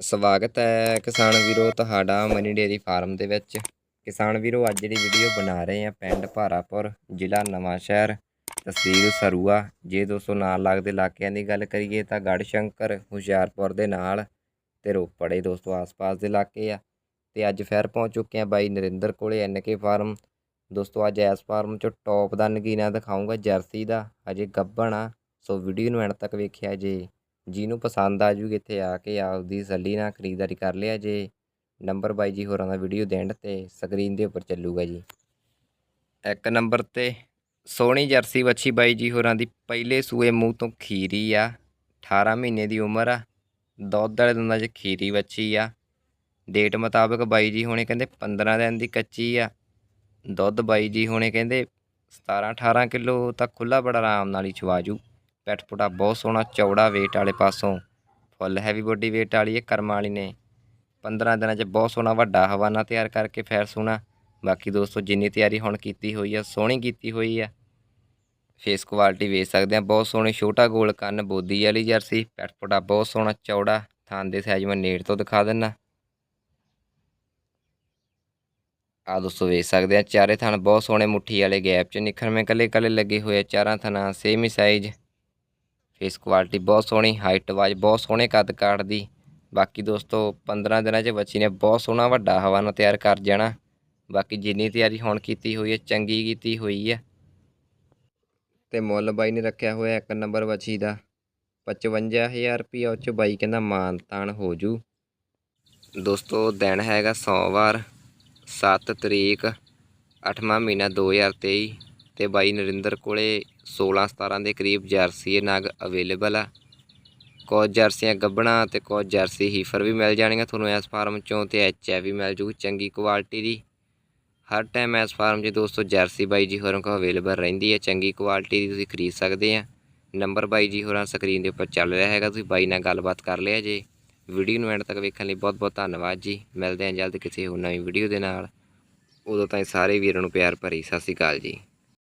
ਸਵਾਗਤ ਹੈ ਕਿਸਾਨ ਵੀਰੋ ਤੁਹਾਡਾ ਮਨੀ ਡੇਅਰੀ ਫਾਰਮ ਦੇ ਵਿੱਚ। ਕਿਸਾਨ ਵੀਰੋ, ਅੱਜ ਦੀ ਵੀਡੀਓ ਬਣਾ ਰਹੇ ਆ ਪਿੰਡ ਭਾਰਾਪੁਰ, ਜ਼ਿਲ੍ਹਾ ਨਵਾਂਸ਼ਹਿਰ ਤਹਿਸੀਲ ਸਰੂਆ। ਜੇ ਦੋਸਤੋ ਨਾਲ ਲੱਗਦੇ ਇਲਾਕਿਆਂ ਦੀ ਗੱਲ ਕਰੀਏ ਤਾਂ ਗੜਸ਼ੰਕਰ, ਹੁਸ਼ਿਆਰਪੁਰ ਦੇ ਨਾਲ ਤੇ ਰੋਪੜ ਦੋਸਤੋ ਆਸ-ਪਾਸ ਦੇ ਇਲਾਕੇ ਆ। ਤੇ ਅੱਜ ਫਿਰ ਪਹੁੰਚ ਚੁੱਕੇ ਆ ਬਾਈ ਨਰਿੰਦਰ ਕੋਲੇ ਐਨਕੇ ਫਾਰਮ। ਦੋਸਤੋ ਅੱਜ ਇਸ ਫਾਰਮ ਚੋਂ ਟੌਪ ਦਾ ਨਗੀਨਾ ਦਿਖਾਉਂਗਾ ਜਰਸੀ ਦਾ। ਹਜੇ ਗੱਭਣ ਆ, ਸੋ ਵੀਡੀਓ ਨੂੰ ਐਂਡ ਤੱਕ ਵੇਖਿਆ ਜੇ। ਜਿਹਨੂੰ ਪਸੰਦ ਆ ਜੂਗੀ ਇੱਥੇ ਆ ਕੇ ਆਪਦੀ ਸੱਲੀ ਨਾਲ ਖਰੀਦਦਾਰੀ ਕਰ ਲਿਆ ਜੇ। ਨੰਬਰ ਬਾਈ ਜੀ ਹੋਰਾਂ ਦਾ ਵੀਡੀਓ ਦੇਣ ਤੇ ਸਕਰੀਨ ਦੇ ਉੱਪਰ ਚੱਲੂਗਾ ਜੀ। ਇੱਕ ਨੰਬਰ ਤੇ, ਸੋਹਣੀ ਜਰਸੀ ਵੱਛੀ ਬਾਈ ਜੀ ਹੋਰਾਂ ਦੀ ਪਹਿਲੇ ਸੂਏ ਮੂੰਹ ਤੋਂ ਖੀਰੀ ਆ 18 ਮਹੀਨੇ ਦੀ ਉਮਰ ਆ, ਦੁੱਧ ਵਾਲੇ ਦੰਦਾਂ 'ਚ ਖੀਰੀ ਵੱਛੀ ਆ। ਡੇਟ ਮੁਤਾਬਕ ਬਾਈ ਜੀ ਹੋਣੇ ਕਹਿੰਦੇ 15 ਦਿਨ ਦੀ ਕੱਚੀ ਆ। ਦੁੱਧ ਬਾਈ ਜੀ ਹੋਣੇ ਕਹਿੰਦੇ 17 18 ਕਿਲੋ ਤਾਂ ਖੁੱਲਾ ਬੜਾ ਆਰਾਮ ਨਾਲ ਹੀ ਚਵਾ ਜੂ। ਪੈਟਪੁਟਾ ਬਹੁਤ ਸੋਹਣਾ ਚੌੜਾ weight ਵਾਲੇ ਪਾਸੋਂ। ਫੁੱਲ ਹੈਵੀ ਬੋਡੀ weight ਵਾਲੀ ਇਹ ਕਰਮ ਵਾਲੀ ਨੇ। 15 ਦਿਨਾਂ 'ਚ ਬਹੁਤ ਸੋਹਣਾ ਵੱਡਾ ਹਵਾਨਾ ਤਿਆਰ ਕਰਕੇ ਫੇਰ ਸੋਹਣਾ। ਬਾਕੀ ਦੋਸਤੋ, ਜਿੰਨੀ ਤਿਆਰੀ ਹੁਣ ਕੀਤੀ ਹੋਈ ਆ, ਸੋਹਣੀ ਕੀਤੀ ਹੋਈ ਆ। ਫੇਸ ਕੁਆਲਿਟੀ ਵੇਚ ਸਕਦੇ ਆ, ਬਹੁਤ ਸੋਹਣੀ ਛੋਟਾ ਗੋਲ ਕੰਨ, ਬੋਦੀ ਵਾਲੀ ਜਰਸੀ, ਪੈਟਪੁੱਟਾ ਬਹੁਤ ਸੋਹਣਾ ਚੌੜਾ। ਥਾਂ ਦੇ ਸਾਈਜ਼ ਮੈਂ ਨੇੜ ਤੋਂ ਦਿਖਾ ਦਿੰਨਾ। ਆ ਦੋਸਤੋ, ਵੇਖ ਸਕਦੇ ਆ, ਚਾਰੇ ਥਣ ਬਹੁਤ ਸੋਹਣੇ ਮੁੱਠੀ ਵਾਲੇ ਗੈਪ 'ਚ ਨਿਖਰਵੇਂ ਕੱਲੇ ਕੱਲੇ ਲੱਗੇ ਹੋਏ ਆ, ਚਾਰਾਂ ਥਣਾਂ ਸੇਮ ਹੀ ਸਾਈਜ਼ ਫੇਸ ਕੁਆਲਿਟੀ ਬਹੁਤ ਸੋਹਣੀ ਹਾਈਟ ਵਾਜ ਬਹੁਤ ਸੋਹਣੇ ਕੱਦ ਕਾਠ ਦੀ। ਬਾਕੀ ਦੋਸਤੋ 15 ਦਿਨਾਂ 'ਚ ਬੱਚੀ ਨੇ ਬਹੁਤ ਸੋਹਣਾ ਵੱਡਾ ਹਵਾਨਾ ਤਿਆਰ ਕਰ ਜਾਣਾ। ਬਾਕੀ ਜਿੰਨੀ ਤਿਆਰੀ ਹੁਣ ਕੀਤੀ ਹੋਈ ਹੈ, ਚੰਗੀ ਕੀਤੀ ਹੋਈ ਹੈ। ਤੇ ਮੁੱਲ ਬਾਈ ਨੇ ਰੱਖਿਆ ਹੋਇਆ ਇੱਕ ਨੰਬਰ ਬੱਚੀ ਦਾ। 55000 ਰੁਪਇਆ ਉਹ 'ਚ ਬਾਈ ਕਹਿੰਦਾ ਮਾਨ ਤਾਨ ਹੋ ਜੂ। ਦੋਸਤੋ, ਦਿਨ ਹੈਗਾ ਸੋਮਵਾਰ 7 ਤਰੀਕ 8ਵਾਂ ਮਹੀਨਾ 2023 ਤੇ ਬਾਈ ਨਰਿੰਦਰ ਕੋਲੇ 16 17 ਦੇ ਕਰੀਬ ਜਰਸੀ ਇਹ ਨਗ ਅਵੇਲੇਬਲ ਆ। ਕੁਝ ਜਰਸੀਆਂ ਗੱਬਣਾ ਤੇ ਕੁਝ ਜਰਸੀ ਹੀਫਰ ਵੀ ਮਿਲ ਜਾਣਗੀਆਂ ਤੁਹਾਨੂੰ ਇਸ ਫਾਰਮ ਚੋਂ ਤੇ ਐਚ ਵੀ ਮਿਲ ਜੂ ਚੰਗੀ ਕੁਆਲਿਟੀ ਦੀ। ਹਰ ਟਾਈਮ ਇਸ ਫਾਰਮ 'ਚ ਦੋਸਤੋ ਜਰਸੀ ਬਾਈ ਜੀ ਹੋਰਾਂ ਕੋਲ ਅਵੇਲੇਬਲ ਰਹਿੰਦੀ ਹੈ। ਚੰਗੀ ਕੁਆਲਿਟੀ ਦੀ ਤੁਸੀਂ ਖਰੀਦ ਸਕਦੇ ਆ। ਨੰਬਰ ਬਾਈ ਜੀ ਹੋਰਾਂ ਸਕਰੀਨ ਦੇ ਉੱਪਰ ਚੱਲ ਰਿਹਾ ਹੈਗਾ, ਤੁਸੀਂ ਬਾਈ ਨਾਲ ਗੱਲਬਾਤ ਕਰ ਲਿਆ ਜੇ। ਵੀਡੀਓ ਨੂੰ ਐਂਡ ਤੱਕ ਵੇਖਣ ਲਈ ਬਹੁਤ ਬਹੁਤ ਧੰਨਵਾਦ ਜੀ। ਮਿਲਦੇ ਹਾਂ ਜਲਦ ਕਿਸੇ ਹੋਰ ਨਵੀਂ ਵੀਡੀਓ ਦੇ ਨਾਲ। ਉਦੋਂ ਤਾਈਂ ਸਾਰੇ ਵੀਰਾਂ ਨੂੰ ਪਿਆਰ ਭਰੀ ਸਤਿ ਸ਼੍ਰੀ ਅਕਾਲ ਜੀ।